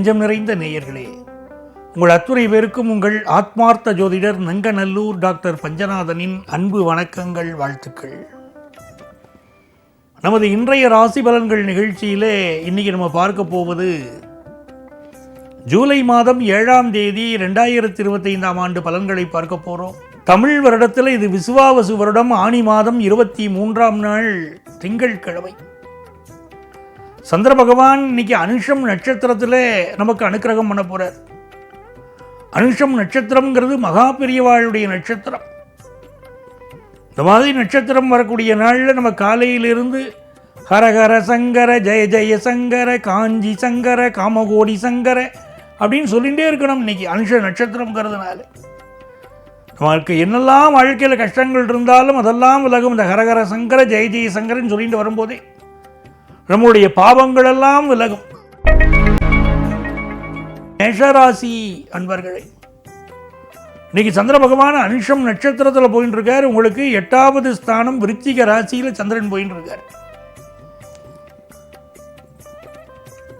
நெஞ்சம் நிறைந்த நேயர்களே உங்கள் அத்துறை பேருக்கும் உங்கள் ஆத்மார்த்த ஜோதிடர் நங்கநல்லூர் டாக்டர் பஞ்சநாதனின் அன்பு வணக்கங்கள் வாழ்த்துக்கள். நமது இன்றைய ராசி பலன்கள் நிகழ்ச்சியிலே இன்னைக்கு நம்ம பார்க்க போவது ஜூலை மாதம் ஏழாம் தேதி ரெண்டாயிரத்தி இருபத்தைந்தாம் ஆண்டு பலன்களை பார்க்க போகிறோம் தமிழ் வருடத்தில் இது விசுவாவசு வருடம் ஆணி மாதம் இருபத்தி மூன்றாம் நாள் திங்கட்கிழமை. சந்திர பகவான் இன்னைக்கு அனுஷம் நட்சத்திரத்தில் நமக்கு அனுக்கிரகம் பண்ண போகிறார் அனுஷம் நட்சத்திரம்ங்கிறது மகா பெரியவாளுடைய நட்சத்திரம். இந்த மாதிரி நட்சத்திரம் வரக்கூடிய நாளில் நம்ம காலையிலிருந்து ஹரஹர சங்கர ஜெய ஜெய சங்கர காஞ்சி சங்கர காமகோடி சங்கர அப்படின்னு சொல்லிகிட்டே இருக்கணும் இன்னைக்கு அனுஷ நட்சத்திரம்ங்கிறதுனால. நமக்கு என்னெல்லாம் வாழ்க்கையில் கஷ்டங்கள் இருந்தாலும் அதெல்லாம் விலகும். இந்த ஹரஹர சங்கர ஜெய ஜெய சங்கரன்னு சொல்லிட்டு வரும்போதே நம்முடைய பாவங்களெல்லாம் விலகும். மேஷராசி அன்பர்களே இன்னைக்கு சந்திர பகவான் அனுஷம் நட்சத்திரத்தில் போயின்னு இருக்கார் உங்களுக்கு எட்டாவது ஸ்தானம் விருத்திக ராசியில் சந்திரன் போயின்னு இருக்கார்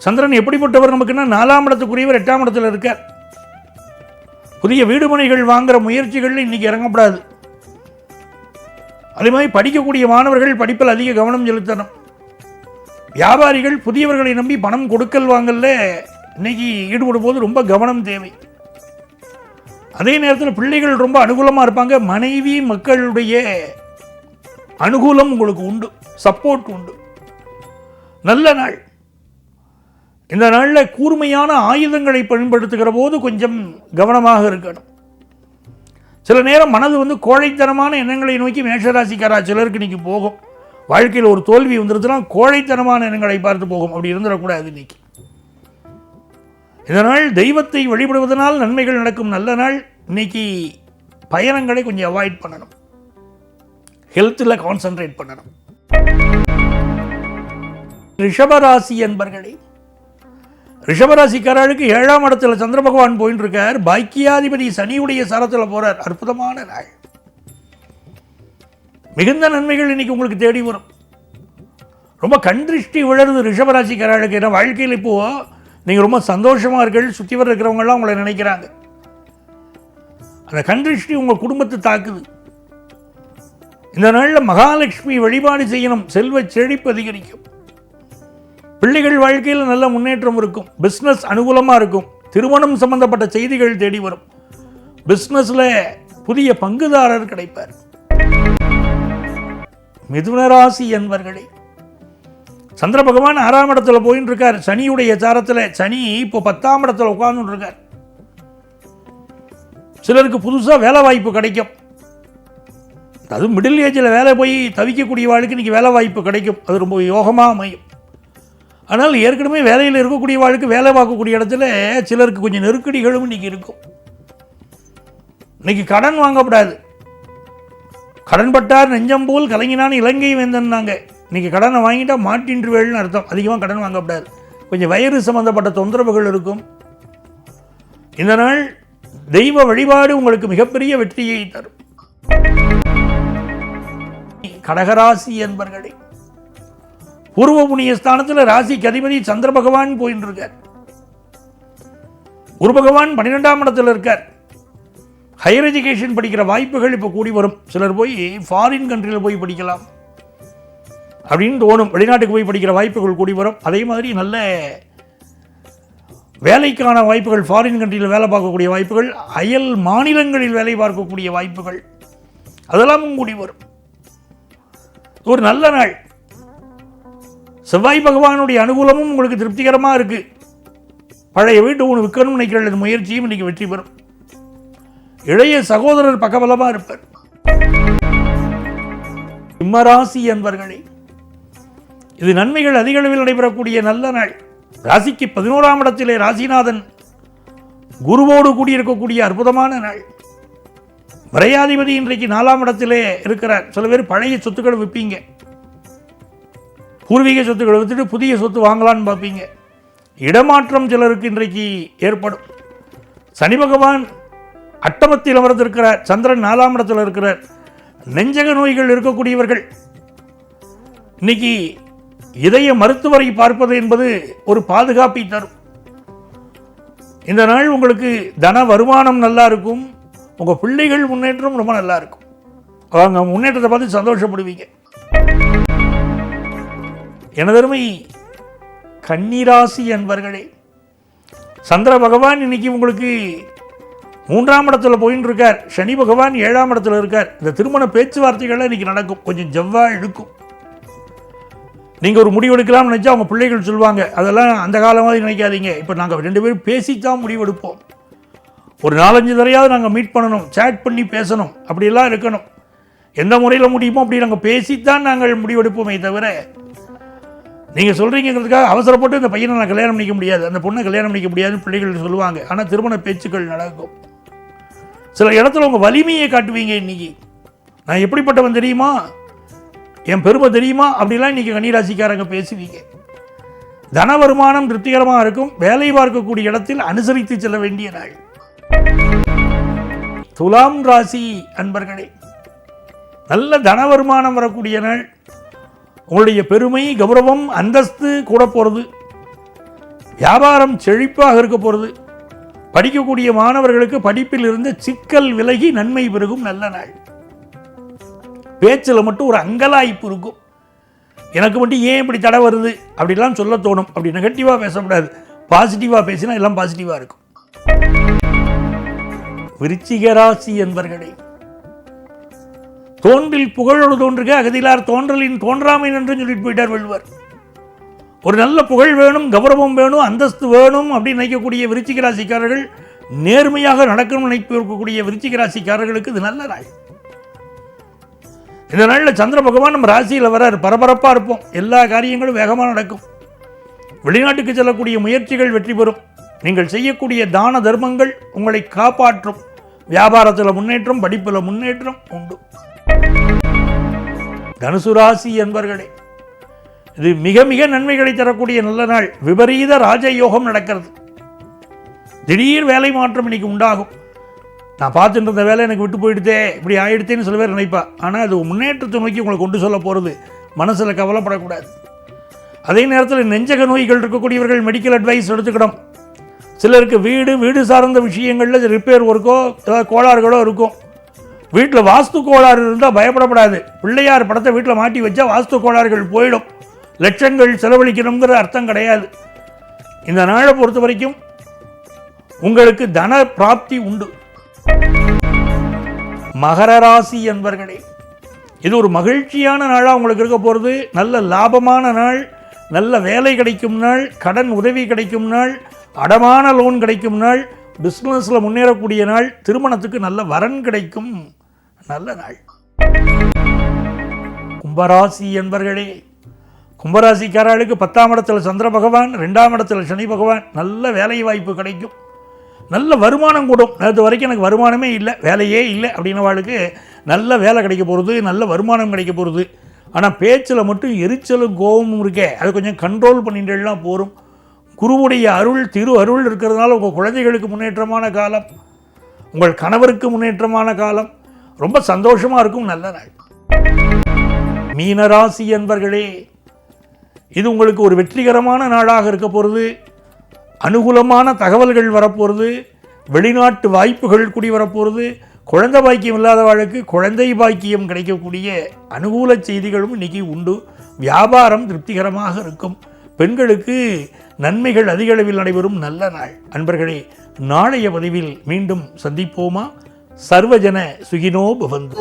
சந்திரன் எப்படிப்பட்டவர்? நமக்குன்னா நாலாம் இடத்துக்குரியவர் எட்டாம் இடத்துல இருக்கார். புதிய வீடுமனைகள் வாங்குற முயற்சிகள் இன்னைக்கு இறங்கப்படாது. அதே மாதிரி படிக்கக்கூடிய மாணவர்கள் படிப்பில் அதிக கவனம் செலுத்தணும். வியாபாரிகள் புதியவர்களை நம்பி பணம் கொடுக்கல் வாங்கல இன்னைக்கு ஈடுபடும் போது ரொம்ப கவனம் தேவை. அதே நேரத்தில் பிள்ளைகள் ரொம்ப அனுகூலமாக இருப்பாங்க. மனைவி மக்களுடைய அனுகூலம் உங்களுக்கு உண்டு சப்போர்ட் உண்டு. நல்ல நாள். இந்த நாளில் கூர்மையான ஆயுதங்களை பயன்படுத்துகிற போது கொஞ்சம் கவனமாக இருக்கணும். சில நேரம் மனது வந்து கோழைத்தனமான எண்ணங்களை நோக்கி மேஷராசிக்காரா சிலருக்கு இன்னைக்கு போகும். வாழ்க்கையில் ஒரு தோல்வி வந்துருச்சுன்னா கோழைத்தனமான எண்ணங்களை பார்த்து போகும். அப்படி இருந்துடக்கூடாது இன்னைக்கு. இதனால் தெய்வத்தை வழிபடுவதனால் நன்மைகள் நடக்கும். நல்ல நாள். இன்னைக்கு பயணங்களை கொஞ்சம் அவாய்ட் பண்ணணும். ஹெல்த்தில் கான்சென்ட்ரேட் பண்ணணும். ரிஷபராசி என்பர்களே ரிஷபராசிக்காரர்களுக்கு ஏழாம் இடத்துல சந்திர பகவான் போயின்னு இருக்கார் பாக்கியாதிபதி சனியுடைய சரத்தில் போகிறார் அற்புதமான நாள். மிகுந்த நன்மைகள் இன்னைக்கு உங்களுக்கு தேடி வரும். ரொம்ப கண்திருஷ்டி விழருது ரிஷபராசிக்காரர்களுக்கு. ஏன்னா வாழ்க்கையில் இப்போது நீங்கள் ரொம்ப சந்தோஷமாக இருக்கீர்கள் சுற்றி வர இருக்கிறவங்களாம் உங்களை நினைக்கிறாங்க. அந்த கண்திருஷ்டி உங்கள் குடும்பத்தை தாக்குது. இந்த நாளில் மகாலட்சுமி வழிபாடு செய்யணும். செல்வ செழிப்பு அதிகரிக்கும். பிள்ளைகள் வாழ்க்கையில் நல்ல முன்னேற்றம் இருக்கும். பிஸ்னஸ் அனுகூலமாக இருக்கும். திருமணம் சம்பந்தப்பட்ட செய்திகள் தேடி வரும். பிஸ்னஸில் புதிய பங்குதாரர் கிடைப்பார். மிதுனராசி என்பர்களே. சந்திர பகவான் ஆறாம் இடத்துல போயின்னு இருக்கார் சனியுடைய சாரத்தில் சனி இப்போ பத்தாம் இடத்துல உட்கார்ந்துட்டு இருக்கார் சிலருக்கு புதுசாக வேலை வாய்ப்பு கிடைக்கும் அதுவும் மிடில் ஏஜில் வேலை போய் தவிக்கக்கூடிய வாழ்க்கை இன்றைக்கி வேலை வாய்ப்பு கிடைக்கும். அது ரொம்ப யோகமாக அமையும். ஆனால் ஏற்கனவே வேலையில் இருக்கக்கூடிய வாழ்க்கை வேலை பார்க்கக்கூடிய இடத்துல சிலருக்கு கொஞ்சம் நெருக்கடிகளும் இன்னைக்கு இருக்கும். இன்னைக்கு கடன் வாங்கக்கூடாது கடன்பட்டார் நெஞ்சம் போல் கலங்கினான் இலங்கை வேந்தன்னாங்க இன்னைக்கு கடனை வாங்கிட்டா மாட்டின்றுவேள்னு அர்த்தம். அதிகமாக கடன் வாங்கக்கூடாது கொஞ்சம் வயிறு சம்பந்தப்பட்ட தொந்தரவுகள் இருக்கும். இந்த நாள் தெய்வ வழிபாடு உங்களுக்கு மிகப்பெரிய வெற்றியை தரும். கடகராசி என்பர்களே பூர்வ புண்ணிய ஸ்தானத்தில் ராசிக்கு அதிபதி சந்திர பகவான் போயின்னு இருக்கார் குரு பகவான் பன்னிரெண்டாம் இடத்துல இருக்கார். ஹையர் எஜுகேஷன் படிக்கிற வாய்ப்புகள் இப்போ கூடி வரும். சிலர் போய் ஃபாரின் கண்ட்ரியில் போய் படிக்கலாம். அப்படின்னு தோணும். வெளிநாட்டுக்கு போய் படிக்கிற வாய்ப்புகள் கூடி வரும். அதே மாதிரி நல்ல வேலைக்கான வாய்ப்புகள் ஃபாரின் கண்ட்ரியில் வேலை பார்க்கக்கூடிய வாய்ப்புகள் அயல் மாநிலங்களில் வேலை பார்க்கக்கூடிய வாய்ப்புகள் அதெல்லாமும் கூடி வரும். ஒரு நல்ல நாள். செவ்வாய் பகவானுடைய அனுகூலமும் உங்களுக்கு திருப்திகரமாக இருக்குது பழைய வீட்டு ஒன்று விற்கணும்னு நினைக்கிற இந்த முயற்சியும் இன்றைக்கி வெற்றி பெறும். இளைய சகோதரர் பக்கபலமாக இருப்பார். சிம்மராசி என்பர்களே இது நன்மைகள் அதிக அளவில் நடைபெறக்கூடிய நல்ல நாள். ராசிக்கு பதினோராம் இடத்திலே ராசிநாதன் குருவோடு கூடியிருக்கக்கூடிய அற்புதமான நாள். விரையாதிபதி இன்றைக்கு நாலாம் இடத்திலே இருக்கிறார். சில பேர் பழைய சொத்துக்களை விற்பீங்க பூர்வீக சொத்துக்களை விற்றுட்டு புதிய சொத்து வாங்கலான்னு பார்ப்பீங்க. இடமாற்றம் சிலருக்கு இன்றைக்கு ஏற்படும். சனி பகவான் அட்டமத்தில் அமர்ந்திருக்கிறார் சந்திரன் நாலாம் இடத்தில் இருக்கிறார். நெஞ்சக நோய்கள் இருக்கக்கூடியவர்கள். இன்னைக்கு இதய மருத்துவரை பார்ப்பது என்பது ஒரு பாதுகாப்பை தரும். இந்த நாள் உங்களுக்கு தன வருமானம் நல்லா இருக்கும். உங்கள் பிள்ளைகள் முன்னேற்றம் ரொம்ப நல்லா இருக்கும். அவங்க முன்னேற்றத்தை பார்த்து சந்தோஷப்படுவீங்க. எனதருமை கன்னிராசி என்பர்களே சந்திர பகவான் இன்னைக்கு உங்களுக்கு மூன்றாம் இடத்துல போயின்னு இருக்கார். சனி பகவான் ஏழாம் இடத்துல இருக்கார். இந்த திருமண பேச்சுவார்த்தைகள்லாம் இன்னைக்கு நடக்கும். கொஞ்சம் ஜவ்வா இழுக்கும். நீங்கள் ஒரு முடிவு எடுக்கலாம்னு நினச்சா அவங்க பிள்ளைகள் சொல்லுவாங்க. அதெல்லாம் அந்த காலமாக நினைக்காதீங்க. இப்போ நாங்கள் ரெண்டு பேரும் பேசித்தான் முடிவெடுப்போம் ஒரு நாலஞ்சு தரையாவது நாங்கள் மீட் பண்ணணும். சேட் பண்ணி பேசணும். அப்படியெல்லாம் இருக்கணும். எந்த முறையில் முடியுமோ அப்படி நாங்கள் பேசித்தான் நாங்கள் முடிவெடுப்போமே தவிர நீங்கள் சொல்கிறீங்கிறதுக்காக அவசரப்பட்டு இந்த பையனை நான் கல்யாணம் பண்ணிக்க முடியாது. அந்த பொண்ணை கல்யாணம் பண்ணிக்க முடியாதுன்னு பிள்ளைகள் சொல்லுவாங்க. ஆனால் திருமண பேச்சுக்கள் நடக்கும். சில இடத்துல உங்கள் வலிமையை காட்டுவீங்க இன்னைக்கு. நான் எப்படிப்பட்டவன் தெரியுமா? என் பெருமை தெரியுமா? அப்படிலாம் இன்றைக்கி கன்னிராசிக்காரங்க பேசுவீங்க. தன வருமானம் திருப்திகரமாக இருக்கும். வேலை பார்க்கக்கூடிய இடத்தில் அனுசரித்து செல்ல வேண்டிய நாள். துலாம் ராசி அன்பர்களே நல்ல தன வருமானம் வரக்கூடிய நாள். உங்களுடைய பெருமை கௌரவம் அந்தஸ்து கூட போகிறது வியாபாரம் செழிப்பாக இருக்க போகிறது படிக்கக்கூடிய மாணவர்களுக்கு படிப்பில் இருந்து சிக்கல் விலகி நன்மை பெருகும் நல்ல நாள். பேச்சில் மட்டும் ஒரு அங்கலாய்ப்பு இருக்கும். எனக்கு மட்டும் ஏன் இப்படி தடை வருது? அப்படிலாம் சொல்ல தோணும். அப்படி நெகட்டிவாக பேசக்கூடாது. பாசிட்டிவாக பேசினா எல்லாம் பாசிட்டிவாக இருக்கும். விருச்சிகராசி என்பர்களே தோன்றில் புகழோடு தோன்றுக. அகதிலார் தோன்றலின் தோன்றாமை என்று சொல்லிட்டு போயிட்டார் வள்ளுவர். ஒரு நல்ல புகழ் வேணும் கௌரவம் வேணும் அந்தஸ்து வேணும் அப்படின்னு நினைக்கக்கூடிய விருச்சிக ராசிக்காரர்கள் நேர்மையாக நடக்கணும்னு நினைப்பு இருக்கக்கூடிய விருச்சிக ராசிக்காரர்களுக்கு இது நல்ல நாள் இந்த நாளில் சந்திர பகவான் நம்ம ராசியில் வரார். பரபரப்பாக இருப்போம். எல்லா காரியங்களும் வேகமாக நடக்கும். வெளிநாட்டுக்கு செல்லக்கூடிய முயற்சிகள் வெற்றி பெறும். நீங்கள் செய்யக்கூடிய தான தர்மங்கள் உங்களை காப்பாற்றும். வியாபாரத்தில் முன்னேற்றம் படிப்பில் முன்னேற்றம் உண்டு. தனுசு ராசி என்பர்களே இது மிக மிக நன்மைகளை தரக்கூடிய நல்ல நாள். விபரீத ராஜயோகம் நடக்கிறது. திடீர் வேலை மாற்றம் இன்னைக்கு உண்டாகும். நான் பார்த்துட்டு இருந்த வேலை எனக்கு விட்டு போயிடுதே இப்படி ஆயிடுத்தேன்னு சில பேர் நினைப்பா. ஆனால் அது முன்னேற்றத்தை நோக்கி உங்களை கொண்டு சொல்ல போகிறது மனசில் கவலைப்படக்கூடாது. அதே நேரத்தில் நெஞ்சக நோய்கள் இருக்கக்கூடியவர்கள் மெடிக்கல் அட்வைஸ் எடுத்துக்கிடும் சிலருக்கு வீடு வீடு சார்ந்த விஷயங்களில் ரிப்பேர் ஒர்க்கோ ஏதாவது கோளாறுகளோ இருக்கும். வீட்டில் வாஸ்து கோளாறு இருந்தால் பயப்படப்படாது. பிள்ளையார் படத்தை வீட்டில் மாட்டி வச்சா வாஸ்து கோளாறுகள் போயிடும். லட்சங்கள் செலவழிக்கணுங்கிற அர்த்தம் கிடையாது. இந்த நாளை பொறுத்த வரைக்கும் உங்களுக்கு தன பிராப்தி உண்டு. மகர ராசி என்பர்களே இது ஒரு மகிழ்ச்சியான நாளாக உங்களுக்கு இருக்க போகிறது நல்ல லாபமான நாள் நல்ல வேலை கிடைக்கும் நாள் கடன் உதவி கிடைக்கும் நாள் அடமான லோன் கிடைக்கும் நாள் பிஸ்னஸில் முன்னேறக்கூடிய நாள் திருமணத்துக்கு நல்ல வரன் கிடைக்கும். நல்ல நாள். கும்பராசி என்பர்களே கும்பராசிக்காரர்களுக்கு பத்தாம் இடத்துல சந்திர பகவான் ரெண்டாம் இடத்துல சனி பகவான் நல்ல வேலை வாய்ப்பு கிடைக்கும். நல்ல வருமானம் கூடும். நேற்று வரைக்கும் எனக்கு வருமானமே இல்லை வேலையே இல்லை அப்படின்னவாளுக்கு நல்ல வேலை கிடைக்க போகிறது நல்ல வருமானம் கிடைக்க போகிறது ஆனால் பேச்சில் மட்டும் எரிச்சலும் கோபமும் இருக்கே அதை கொஞ்சம் கண்ட்ரோல் பண்ணிட்டுலாம் போகும் குருவுடைய அருள் திரு அருள் இருக்கிறதுனால உங்கள் குழந்தைகளுக்கு முன்னேற்றமான காலம். உங்கள் கணவருக்கு முன்னேற்றமான காலம். ரொம்ப சந்தோஷமாக இருக்கும் நல்ல நாள். மீனராசி என்பர்களே இது உங்களுக்கு ஒரு வெற்றிகரமான நாளாக இருக்க போகிறது அனுகூலமான தகவல்கள் வரப்போகிறது வெளிநாட்டு வாய்ப்புகள் கூடி வரப்போகிறது குழந்தை பாக்கியம் இல்லாத இல்லாதவர்களுக்கு குழந்தை பாக்கியம் கிடைக்கக்கூடிய அனுகூல செய்திகளும் இன்றைக்கி உண்டு. வியாபாரம் திருப்திகரமாக இருக்கும். பெண்களுக்கு நன்மைகள் அதிக அளவில் நடைபெறும். நல்ல நாள். அன்பர்களே நாளைய பதிவில் மீண்டும் சந்திப்போமா? சர்வஜன சுகினோ பவந்து.